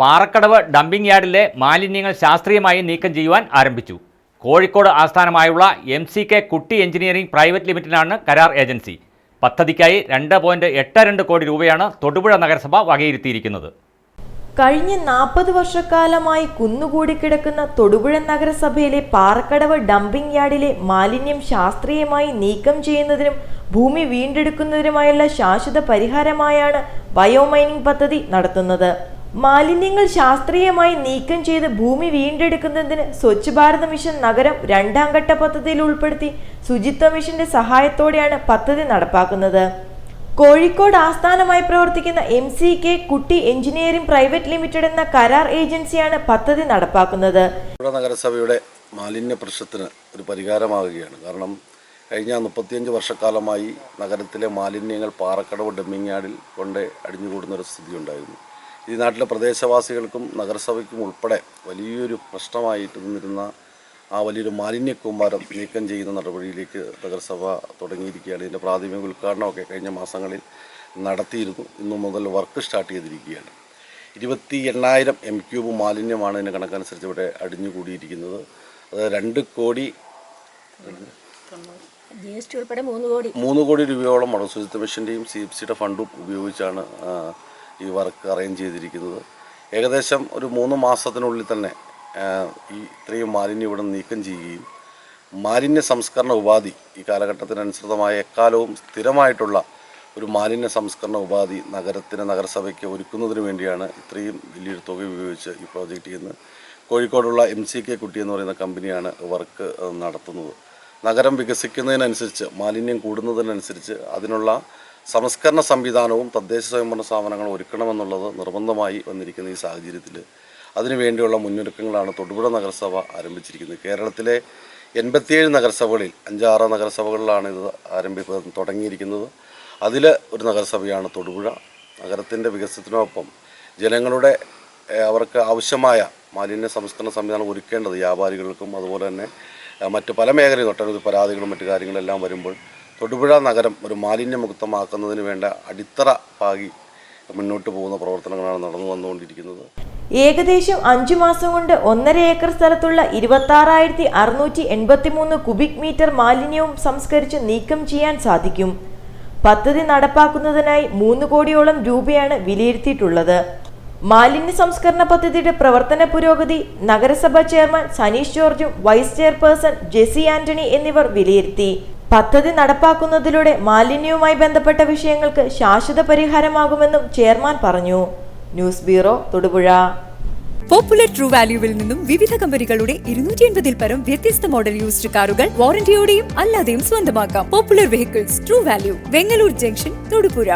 Parakkadavu dumping യാർഡിലെ മാലിന്യങ്ങൾ ശാസ്ത്രീയമായി നീക്കം ചെയ്യുവാൻ ആരംഭിച്ചു. കോഴിക്കോട് ആസ്ഥാനമായുള്ള M C K Kutty engineering private ലിമിറ്റഡാണ് കരാർ ഏജൻസി. പദ്ധതിക്കായി രണ്ട് പോയിന്റ് എട്ട് രണ്ട് കോടി രൂപയാണ് തൊടുപുഴ നഗരസഭ വകയിരുത്തിയിരിക്കുന്നത്. കഴിഞ്ഞ നാൽപ്പത് വർഷക്കാലമായി കുന്നുകൂടി കിടക്കുന്ന തൊടുപുഴ നഗരസഭയിലെ പാറക്കടവ് ഡംപിംഗ് യാർഡിലെ മാലിന്യം ശാസ്ത്രീയമായി നീക്കം ചെയ്യുന്നതിനും ഭൂമി വീണ്ടെടുക്കുന്നതിനുമായുള്ള ശാശ്വത പരിഹാരമായാണ് ബയോമൈനിംഗ് പദ്ധതി നടത്തുന്നത്. മാലിന്യങ്ങൾ ശാസ്ത്രീയമായി നീക്കം ചെയ്ത് ഭൂമി വീണ്ടെടുക്കുന്നതിന് സ്വച്ഛ് ഭാരത് മിഷൻ നഗരം രണ്ടാം ഘട്ട പദ്ധതിയിൽ ഉൾപ്പെടുത്തി ശുചിത്വ മിഷന്റെ സഹായത്തോടെയാണ് പദ്ധതി നടപ്പാക്കുന്നത്. കോഴിക്കോട് ആസ്ഥാനമായി പ്രവർത്തിക്കുന്ന M C K Kutty engineering private limited എന്ന കരാർ ഏജൻസിയാണ് പദ്ധതി നടപ്പാക്കുന്നത്. നഗരസഭയുടെ മാലിന്യ പ്രശ്നത്തിന് ഒരു പരിഹാരമാകുകയാണ് കാരണം കഴിഞ്ഞ മുപ്പത്തിയഞ്ച് വർഷക്കാലമായി നഗരത്തിലെ മാലിന്യങ്ങൾ പാറക്കടവ് ഡെമ്മിങ്ങാടിൽ കൊണ്ട് അടിഞ്ഞുകൂടുന്ന ഒരു സ്ഥിതി ഉണ്ടായിരുന്നു. ഈ നാട്ടിലെ പ്രദേശവാസികൾക്കും നഗരസഭയ്ക്കും ഉൾപ്പെടെ വലിയൊരു പ്രശ്നമായിട്ട് നിന്നിരുന്ന ആ വലിയൊരു മാലിന്യ കൂമ്പാരം നീക്കം ചെയ്യുന്ന നടപടിയിലേക്ക് നഗരസഭ തുടങ്ങിയിരിക്കുകയാണ്. ഇതിന്റെ പ്രാഥമിക ഉദ്ഘാടനമൊക്കെ കഴിഞ്ഞ മാസങ്ങളിൽ നടത്തിയിരുന്നു. ഇന്നു മുതൽ വർക്ക് സ്റ്റാർട്ട് ചെയ്തിരിക്കുകയാണ്. ഇരുപത്തി എണ്ണായിരം എം ക്യൂബ് മാലിന്യമാണ് ഇതിന്റെ കണക്കനുസരിച്ച് ഇവിടെ അടിഞ്ഞുകൂടിയിരിക്കുന്നത്. അത് രണ്ട് കോടി മൂന്ന് കോടി. രൂപയോളം മണശുചിത്വ ശുചിത്വ മിഷന്റെയും സി എഫ് സിയുടെ ഫണ്ടും ഉപയോഗിച്ചാണ് ഈ വർക്ക് അറേഞ്ച് ചെയ്തിരിക്കുന്നത്. ഏകദേശം ഒരു മൂന്ന് മാസത്തിനുള്ളിൽ തന്നെ ഈ ഇത്രയും മാലിന്യം ഇവിടെ നീക്കം ചെയ്യുകയും മാലിന്യ സംസ്കരണ ഉപാധി ഈ കാലഘട്ടത്തിനനുസൃതമായ എക്കാലവും സ്ഥിരമായിട്ടുള്ള ഒരു മാലിന്യ സംസ്കരണ ഉപാധി നഗരത്തിന് നഗരസഭയ്ക്ക് ഒരുക്കുന്നതിന് വേണ്ടിയാണ് ഇത്രയും വലിയൊരു തുക ഉപയോഗിച്ച് ഈ പ്രോജക്റ്റ് ചെയ്യുന്നത്. കോഴിക്കോടുള്ള എം സി കെ കുട്ടി എന്ന് പറയുന്ന കമ്പനിയാണ് വർക്ക് നടത്തുന്നത്. നഗരം വികസിക്കുന്നതിനനുസരിച്ച് മാലിന്യം കൂടുന്നതിനനുസരിച്ച് അതിനുള്ള സംസ്കരണ സംവിധാനവും തദ്ദേശ സ്വയംഭരണ സ്ഥാപനങ്ങളും ഒരുക്കണമെന്നുള്ളത് നിർബന്ധമായി വന്നിരിക്കുന്ന ഈ സാഹചര്യത്തിൽ. അതിനുവേണ്ടിയുള്ള മുന്നൊരുക്കങ്ങളാണ് തൊടുപുഴ നഗരസഭ ആരംഭിച്ചിരിക്കുന്നത്. കേരളത്തിലെ എൺപത്തിയേഴ് നഗരസഭകളിൽ അഞ്ചാറ് നഗരസഭകളിലാണ് ഇത് ആരംഭി തുടങ്ങിയിരിക്കുന്നത്. അതിൽ ഒരു നഗരസഭയാണ് തൊടുപുഴ. നഗരത്തിന്റെ വികസനത്തിനൊപ്പം ജനങ്ങളുടെ അവർക്ക് ആവശ്യമായ മാലിന്യ സംസ്കരണ സംവിധാനം ഒരുക്കേണ്ടത് വ്യാപാരികൾക്കും അതുപോലെ തന്നെ മറ്റ് പല മേഖലയിൽ ഒട്ടനവധി പരാതികളും മറ്റു കാര്യങ്ങളെല്ലാം വരുമ്പോൾ തൊടുപുഴ നഗരം ഒരു മാലിന്യമുക്തമാക്കുന്നതിന് വേണ്ട അടിത്തറ പാകി മുന്നോട്ട് പോകുന്ന പ്രവർത്തനങ്ങളാണ് നടന്നു വന്നുകൊണ്ടിരിക്കുന്നത്. ഏകദേശം അഞ്ചു മാസം കൊണ്ട് ഒന്നര ഏക്കർ സ്ഥലത്തുള്ള ഇരുപത്തി അറുന്നൂറ്റി എൺപത്തി മൂന്ന് കുബിക് മീറ്റർ മാലിന്യവും സംസ്കരിച്ച് നീക്കം ചെയ്യാൻ സാധിക്കും. പദ്ധതി നടപ്പാക്കുന്നതിനായി മൂന്ന് കോടിയോളം രൂപയാണ് വിലയിരുത്തിയിട്ടുള്ളത്. മാലിന്യ സംസ്കരണ പദ്ധതിയുടെ പ്രവർത്തന പുരോഗതി നഗരസഭാ ചെയർമാൻ സനീഷ് ജോർജും വൈസ് ചെയർപേഴ്സൺ ജെസി ആന്റണി എന്നിവർ വിലയിരുത്തി. പദ്ധതി നടപ്പാക്കുന്നതിലൂടെ മാലിന്യവുമായി ബന്ധപ്പെട്ട വിഷയങ്ങൾക്ക് ശാശ്വത പരിഹാരമാകുമെന്നും ചെയർമാൻ പറഞ്ഞു. News bureau Thodupuzha. Popular true വാല്യൂവിൽ നിന്നും വിവിധ കമ്പനികളുടെ ഇരുന്നൂറ്റി എൺപതിൽ പരം വ്യത്യസ്ത മോഡൽ യൂസ്ഡ് കാറുകൾ വാറന്റിയോടെയും അല്ലാതെയും സ്വന്തമാക്കാം. Popular vehicles true value Vengalloor junction Thodupuzha.